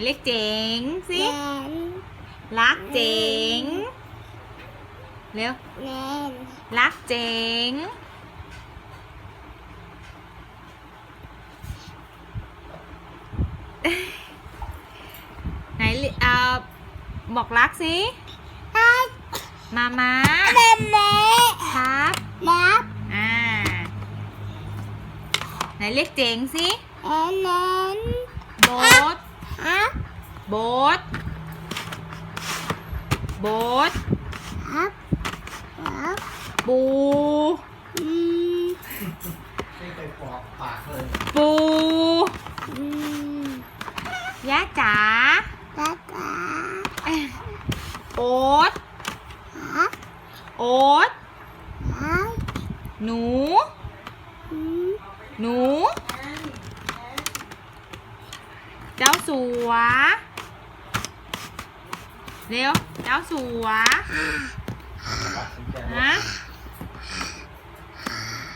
นเรียกเจ๋งสิแนนรักเจ๋งเร็วแนนรักเจ๋งไหนลิเอ่อบอกรักสิฮักมามาแม่แม่ครับแม่อ่าไหนเรียกเจ๋งสิแนนแนนโบ๊ทฮัก โบ๊ทโบ๊ทฮักฮักปูอืมไม่เคยปอกปากเลยปูอืมย่าจ๋าตาตาโอ๊ตฮักโอ๊ตฮักหนูอืมหนู เจ้าสัว เร็ว เจ้าสัว